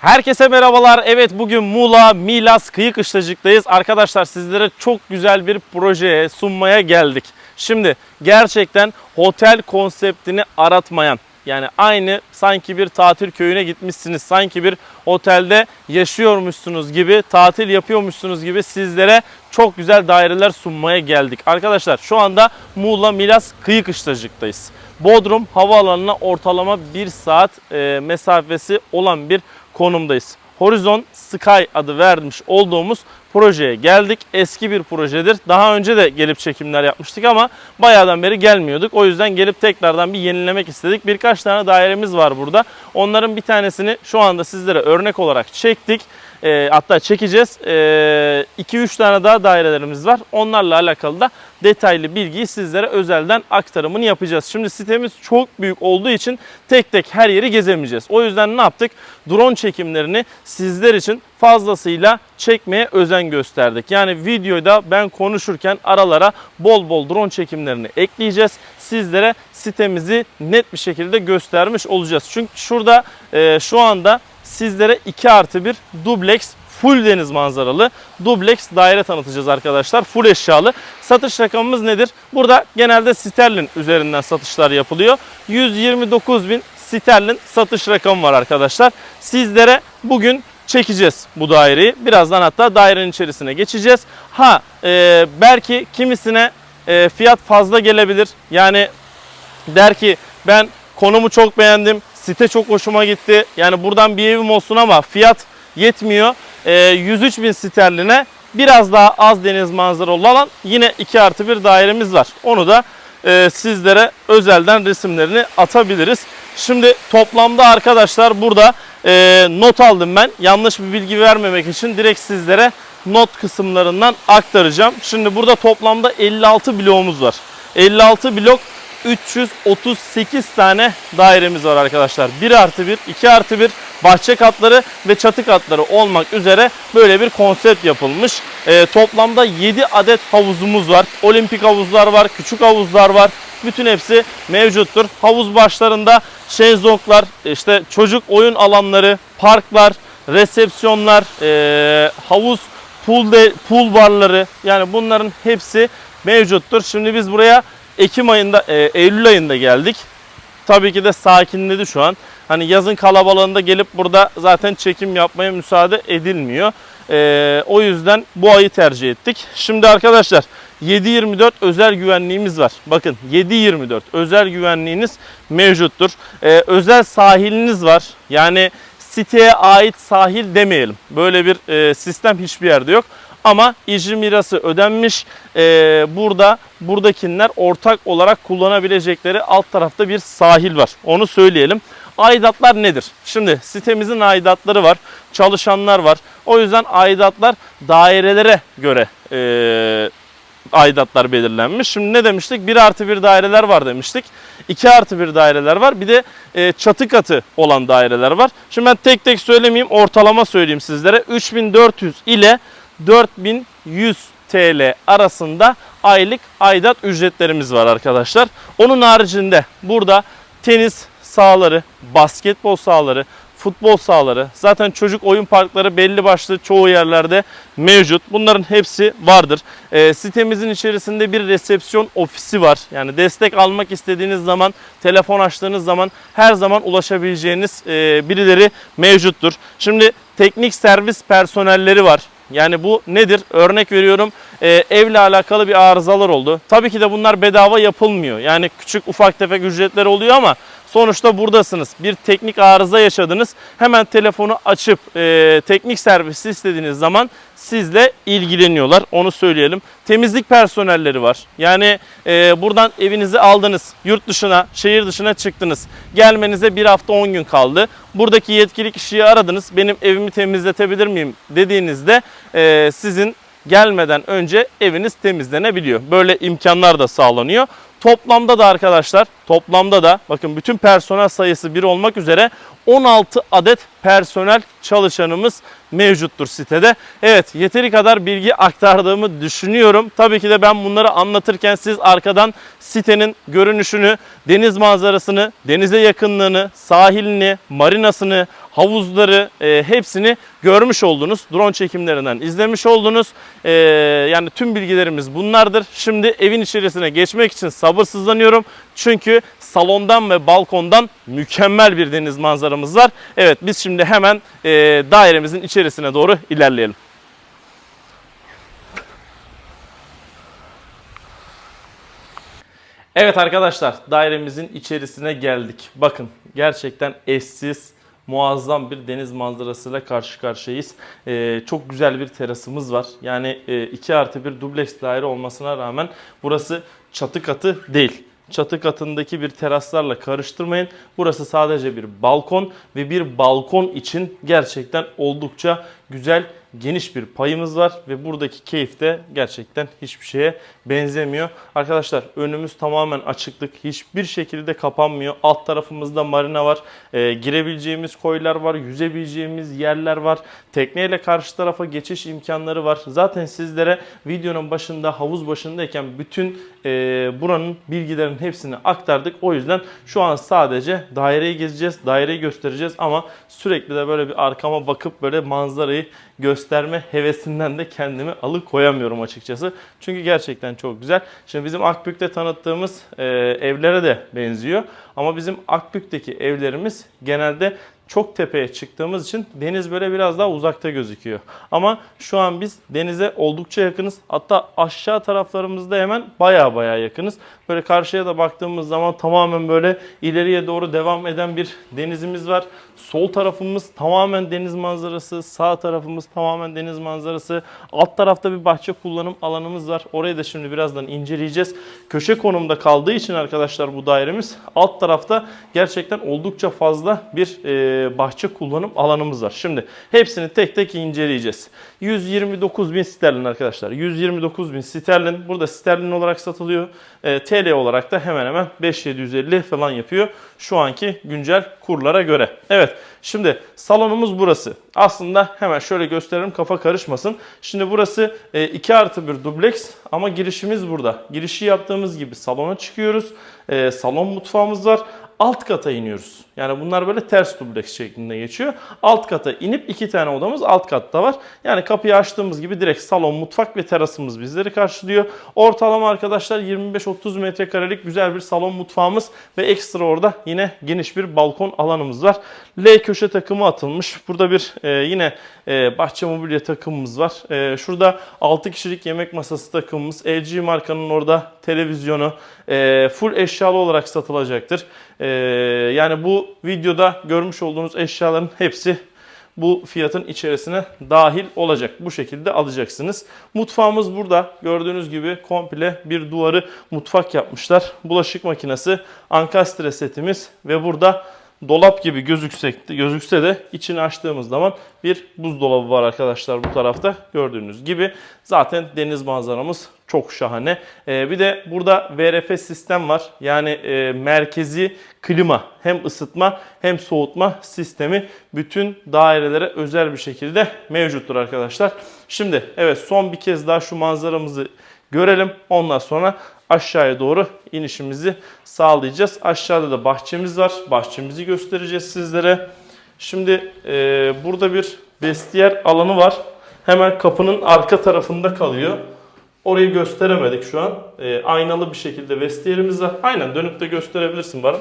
Herkese merhabalar. Evet bugün Muğla Milas Kıyı Kışlacık'tayız. Arkadaşlar sizlere çok güzel bir projeye sunmaya geldik. Şimdi gerçekten otel konseptini aratmayan yani aynı sanki bir tatil köyüne gitmişsiniz. Sanki bir otelde yaşıyormuşsunuz gibi, tatil yapıyormuşsunuz gibi sizlere çok güzel daireler sunmaya geldik. Arkadaşlar şu anda Muğla Milas Kıyı Kışlacık'tayız. Bodrum havaalanına ortalama 1 saat e, mesafesi olan bir konumdayız. Horizon Sky adı vermiş olduğumuz projeye geldik. Eski bir projedir. Daha önce de gelip çekimler yapmıştık ama bayağıdan beri gelmiyorduk. O yüzden gelip tekrardan bir yenilemek istedik. Birkaç tane dairemiz var burada. Onların bir tanesini şu anda sizlere örnek olarak çektik. E, hatta çekeceğiz. 2-3 tane daha dairelerimiz var. Onlarla alakalı da detaylı bilgiyi sizlere özelden aktarımını yapacağız. Şimdi sitemiz çok büyük olduğu için tek tek her yeri gezemeyeceğiz. O yüzden ne yaptık? Drone çekimlerini sizler için fazlasıyla çekmeye özen gösterdik. Yani videoda ben konuşurken aralara bol bol drone çekimlerini ekleyeceğiz. Sizlere sitemizi net bir şekilde göstermiş olacağız. Çünkü şurada e, şu anda sizlere 2 artı 1 dubleks full deniz manzaralı dubleks daire tanıtacağız arkadaşlar. Full eşyalı. Satış rakamımız nedir? Burada genelde sterlin üzerinden satışlar yapılıyor. 129 bin sterlin satış rakamı var arkadaşlar. Sizlere bugün çekeceğiz bu daireyi. Birazdan hatta dairenin içerisine geçeceğiz. Ha e, belki kimisine e, fiyat fazla gelebilir. Yani der ki ben konumu çok beğendim. Site çok hoşuma gitti. Yani buradan bir evim olsun ama fiyat yetmiyor. E, 103 bin sterline biraz daha az deniz manzaralı olan yine 2 artı bir dairemiz var. Onu da e, sizlere özelden resimlerini atabiliriz. Şimdi toplamda arkadaşlar burada e, not aldım ben. Yanlış bir bilgi vermemek için direkt sizlere not kısımlarından aktaracağım. Şimdi burada toplamda 56 bloğumuz var. 56 blok 338 tane dairemiz var arkadaşlar. 1 artı 1, 2 artı 1 bahçe katları ve çatı katları olmak üzere böyle bir konsept yapılmış. Ee, toplamda 7 adet havuzumuz var. Olimpik havuzlar var, küçük havuzlar var. Bütün hepsi mevcuttur. Havuz başlarında şezlonglar, işte çocuk oyun alanları, parklar, resepsiyonlar, ee, havuz, pool, de, pool barları yani bunların hepsi mevcuttur. Şimdi biz buraya Ekim ayında, e, Eylül ayında geldik. Tabii ki de sakinledi şu an. Hani yazın kalabalığında gelip burada zaten çekim yapmaya müsaade edilmiyor. E, o yüzden bu ayı tercih ettik. Şimdi arkadaşlar 7-24 özel güvenliğimiz var. Bakın 7-24 özel güvenliğiniz mevcuttur. E, özel sahiliniz var. Yani siteye ait sahil demeyelim. Böyle bir e, sistem hiçbir yerde yok. Ama icri mirası ödenmiş. Ee, burada buradakiler ortak olarak kullanabilecekleri alt tarafta bir sahil var. Onu söyleyelim. Aidatlar nedir? Şimdi sitemizin aidatları var. Çalışanlar var. O yüzden aidatlar dairelere göre e, aidatlar belirlenmiş. Şimdi ne demiştik? 1 artı 1 daireler var demiştik. 2 artı 1 daireler var. Bir de e, çatı katı olan daireler var. Şimdi ben tek tek söylemeyeyim. Ortalama söyleyeyim sizlere. 3400 ile 4100 TL arasında aylık aidat ücretlerimiz var arkadaşlar. Onun haricinde burada tenis sahaları, basketbol sahaları, futbol sahaları, zaten çocuk oyun parkları belli başlı çoğu yerlerde mevcut. Bunların hepsi vardır. E, sitemizin içerisinde bir resepsiyon ofisi var. Yani destek almak istediğiniz zaman, telefon açtığınız zaman her zaman ulaşabileceğiniz e, birileri mevcuttur. Şimdi teknik servis personelleri var. Yani bu nedir? Örnek veriyorum e, evle alakalı bir arızalar oldu. Tabii ki de bunlar bedava yapılmıyor. Yani küçük ufak tefek ücretler oluyor ama sonuçta buradasınız. Bir teknik arıza yaşadınız. Hemen telefonu açıp e, teknik servisi istediğiniz zaman sizle ilgileniyorlar. Onu söyleyelim. Temizlik personelleri var. Yani e, buradan evinizi aldınız. Yurt dışına, şehir dışına çıktınız. Gelmenize bir hafta 10 gün kaldı. Buradaki yetkili kişiyi aradınız. Benim evimi temizletebilir miyim dediğinizde e, sizin gelmeden önce eviniz temizlenebiliyor. Böyle imkanlar da sağlanıyor. Toplamda da arkadaşlar, toplamda da bakın bütün personel sayısı bir olmak üzere 16 adet personel çalışanımız mevcuttur sitede. Evet yeteri kadar bilgi aktardığımı düşünüyorum. Tabii ki de ben bunları anlatırken siz arkadan sitenin görünüşünü, deniz manzarasını, denize yakınlığını, sahilini, marinasını, havuzları e, hepsini görmüş oldunuz. Drone çekimlerinden izlemiş oldunuz. E, yani tüm bilgilerimiz bunlardır. Şimdi evin içerisine geçmek için sabırsızlanıyorum. Çünkü salondan ve balkondan mükemmel bir deniz manzaramız var. Evet biz şimdi hemen e, dairemizin içerisine doğru ilerleyelim. Evet arkadaşlar dairemizin içerisine geldik. Bakın gerçekten eşsiz muazzam bir deniz manzarasıyla karşı karşıyayız. Ee, çok güzel bir terasımız var. Yani 2 artı bir dubleks daire olmasına rağmen burası çatı katı değil. Çatı katındaki bir teraslarla karıştırmayın. Burası sadece bir balkon ve bir balkon için gerçekten oldukça güzel geniş bir payımız var ve buradaki keyif de gerçekten hiçbir şeye benzemiyor. Arkadaşlar önümüz tamamen açıklık. Hiçbir şekilde kapanmıyor. Alt tarafımızda marina var. Ee, girebileceğimiz koylar var. Yüzebileceğimiz yerler var. Tekneyle karşı tarafa geçiş imkanları var. Zaten sizlere videonun başında havuz başındayken bütün e, buranın bilgilerin hepsini aktardık. O yüzden şu an sadece daireyi gezeceğiz. Daireyi göstereceğiz ama sürekli de böyle bir arkama bakıp böyle manzarayı gösterme hevesinden de kendimi alıkoyamıyorum açıkçası. Çünkü gerçekten çok güzel. Şimdi bizim Akbük'te tanıttığımız e, evlere de benziyor. Ama bizim Akbük'teki evlerimiz genelde çok tepeye çıktığımız için deniz böyle biraz daha uzakta gözüküyor. Ama şu an biz denize oldukça yakınız. Hatta aşağı taraflarımızda hemen baya baya yakınız. Böyle karşıya da baktığımız zaman tamamen böyle ileriye doğru devam eden bir denizimiz var. Sol tarafımız tamamen deniz manzarası, sağ tarafımız tamamen deniz manzarası. Alt tarafta bir bahçe kullanım alanımız var. Orayı da şimdi birazdan inceleyeceğiz. Köşe konumda kaldığı için arkadaşlar bu dairemiz alt tarafta gerçekten oldukça fazla bir e, bahçe kullanım alanımız var. Şimdi hepsini tek tek inceleyeceğiz. 129 bin sterlin arkadaşlar. 129 bin sterlin. Burada sterlin olarak satılıyor. E, TL olarak da hemen hemen 5750 falan yapıyor. Şu anki güncel kurlara göre. Evet şimdi salonumuz burası. Aslında hemen şöyle gösterelim kafa karışmasın. Şimdi burası 2 artı bir dubleks ama girişimiz burada. Girişi yaptığımız gibi salona çıkıyoruz. E, salon mutfağımız var alt kata iniyoruz. Yani bunlar böyle ters dubleks şeklinde geçiyor. Alt kata inip iki tane odamız alt katta var. Yani kapıyı açtığımız gibi direkt salon, mutfak ve terasımız bizleri karşılıyor. Ortalama arkadaşlar 25-30 metrekarelik güzel bir salon mutfağımız ve ekstra orada yine geniş bir balkon alanımız var. L köşe takımı atılmış. Burada bir e, yine e, bahçe mobilya takımımız var. E, şurada 6 kişilik yemek masası takımımız. LG markanın orada televizyonu e, full eşyalı olarak satılacaktır. E, yani bu videoda görmüş olduğunuz eşyaların hepsi bu fiyatın içerisine dahil olacak. Bu şekilde alacaksınız. Mutfağımız burada. Gördüğünüz gibi komple bir duvarı mutfak yapmışlar. Bulaşık makinesi, ankastre setimiz ve burada dolap gibi gözükse, gözükse de içini açtığımız zaman bir buzdolabı var arkadaşlar bu tarafta. Gördüğünüz gibi zaten deniz manzaramız çok şahane. Ee, bir de burada VRF sistem var. Yani e, merkezi klima hem ısıtma hem soğutma sistemi bütün dairelere özel bir şekilde mevcuttur arkadaşlar. Şimdi evet son bir kez daha şu manzaramızı görelim. Ondan sonra aşağıya doğru inişimizi sağlayacağız. Aşağıda da bahçemiz var. Bahçemizi göstereceğiz sizlere. Şimdi e, burada bir vestiyer alanı var. Hemen kapının arka tarafında kalıyor. Orayı gösteremedik şu an. E, aynalı bir şekilde vestiyerimiz var. Aynen dönüp de gösterebilirsin Baran.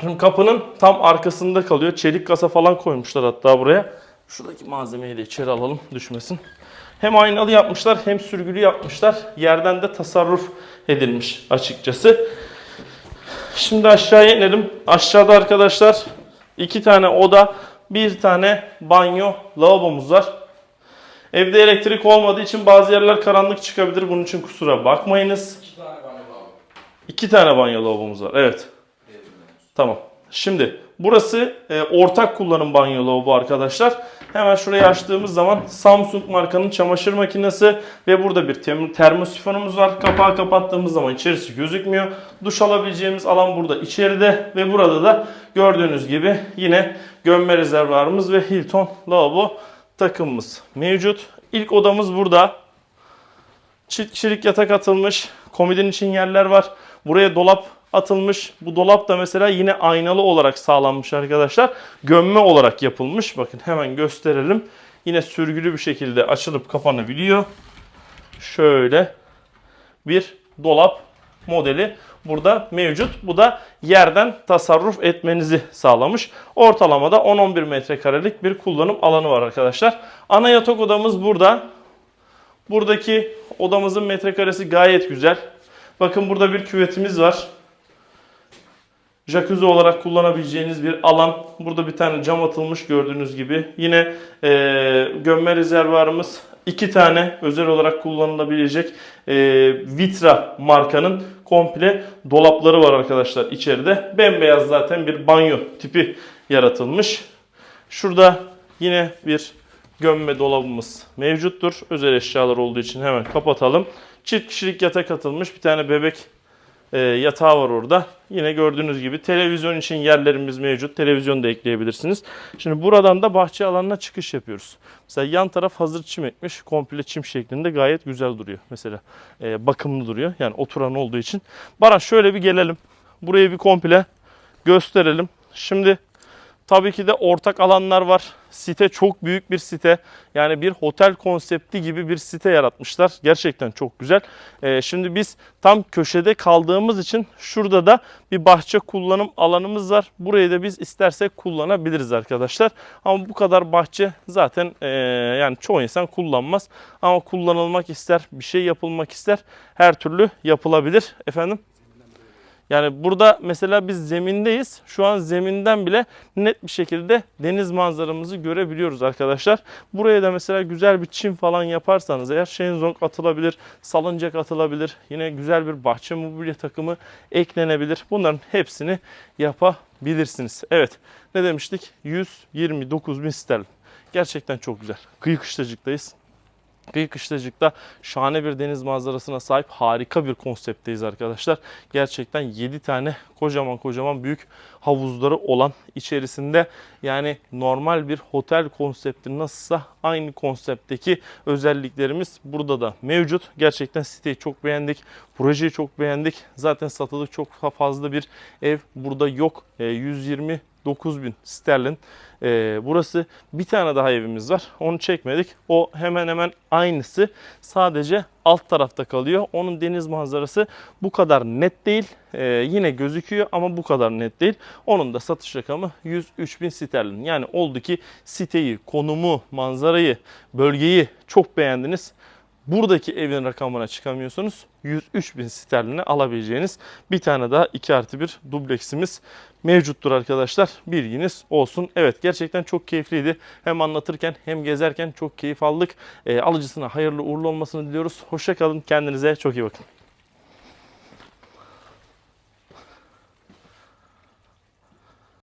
Şimdi kapının tam arkasında kalıyor. Çelik kasa falan koymuşlar hatta buraya. Şuradaki malzemeyi de içeri alalım düşmesin. Hem aynalı yapmışlar hem sürgülü yapmışlar. Yerden de tasarruf edilmiş açıkçası. Şimdi aşağıya inelim. Aşağıda arkadaşlar iki tane oda, bir tane banyo, lavabomuz var. Evde elektrik olmadığı için bazı yerler karanlık çıkabilir. Bunun için kusura bakmayınız. İki tane banyo var. İki tane banyo lavabomuz var. Evet. Tamam. Şimdi burası e, ortak kullanım banyo lavabo arkadaşlar. Hemen şurayı açtığımız zaman Samsung markanın çamaşır makinesi ve burada bir termosifonumuz var. Kapağı kapattığımız zaman içerisi gözükmüyor. Duş alabileceğimiz alan burada içeride ve burada da gördüğünüz gibi yine gömme rezervuarımız ve Hilton lavabo takımımız mevcut. İlk odamız burada. Çift kişilik yatak atılmış. Komodin için yerler var. Buraya dolap atılmış. Bu dolap da mesela yine aynalı olarak sağlanmış arkadaşlar. Gömme olarak yapılmış. Bakın hemen gösterelim. Yine sürgülü bir şekilde açılıp kapanabiliyor. Şöyle bir dolap modeli burada mevcut. Bu da yerden tasarruf etmenizi sağlamış. Ortalamada 10-11 metrekarelik bir kullanım alanı var arkadaşlar. Ana yatak odamız burada. Buradaki odamızın metrekaresi gayet güzel. Bakın burada bir küvetimiz var. Jacuzzi olarak kullanabileceğiniz bir alan. Burada bir tane cam atılmış gördüğünüz gibi. Yine e, gömme rezervuarımız. İki tane özel olarak kullanılabilecek e, Vitra markanın komple dolapları var arkadaşlar içeride. Bembeyaz zaten bir banyo tipi yaratılmış. Şurada yine bir gömme dolabımız mevcuttur. Özel eşyalar olduğu için hemen kapatalım. Çift kişilik yatak atılmış. Bir tane bebek e, yatağı var orada. Yine gördüğünüz gibi televizyon için yerlerimiz mevcut. Televizyon da ekleyebilirsiniz. Şimdi buradan da bahçe alanına çıkış yapıyoruz. Mesela yan taraf hazır çim ekmiş. Komple çim şeklinde gayet güzel duruyor. Mesela e, bakımlı duruyor. Yani oturan olduğu için. Baran şöyle bir gelelim. Burayı bir komple gösterelim. Şimdi Tabii ki de ortak alanlar var. Site çok büyük bir site. Yani bir otel konsepti gibi bir site yaratmışlar. Gerçekten çok güzel. Ee, şimdi biz tam köşede kaldığımız için şurada da bir bahçe kullanım alanımız var. Burayı da biz istersek kullanabiliriz arkadaşlar. Ama bu kadar bahçe zaten ee, yani çoğu insan kullanmaz. Ama kullanılmak ister, bir şey yapılmak ister. Her türlü yapılabilir. Efendim? Yani burada mesela biz zemindeyiz. Şu an zeminden bile net bir şekilde deniz manzaramızı görebiliyoruz arkadaşlar. Buraya da mesela güzel bir çim falan yaparsanız eğer şenzong atılabilir, salıncak atılabilir. Yine güzel bir bahçe mobilya takımı eklenebilir. Bunların hepsini yapabilirsiniz. Evet ne demiştik? 129 bin sterlin. Gerçekten çok güzel. Kıyı kışlacıktayız. Bir Kışlacık'ta şahane bir deniz manzarasına sahip harika bir konseptteyiz arkadaşlar. Gerçekten 7 tane kocaman kocaman büyük havuzları olan içerisinde yani normal bir otel konsepti nasılsa aynı konseptteki özelliklerimiz burada da mevcut. Gerçekten siteyi çok beğendik. Projeyi çok beğendik. Zaten satılık çok fazla bir ev burada yok. Ee, 120 9000 sterlin e, burası. Bir tane daha evimiz var. Onu çekmedik. O hemen hemen aynısı. Sadece alt tarafta kalıyor. Onun deniz manzarası bu kadar net değil. E, yine gözüküyor ama bu kadar net değil. Onun da satış rakamı 103.000 sterlin. Yani oldu ki siteyi, konumu, manzarayı, bölgeyi çok beğendiniz buradaki evin rakamına çıkamıyorsunuz. 103 bin sterline alabileceğiniz bir tane daha 2 artı 1 dubleksimiz mevcuttur arkadaşlar. Bilginiz olsun. Evet gerçekten çok keyifliydi. Hem anlatırken hem gezerken çok keyif aldık. E, alıcısına hayırlı uğurlu olmasını diliyoruz. Hoşçakalın. Kendinize çok iyi bakın.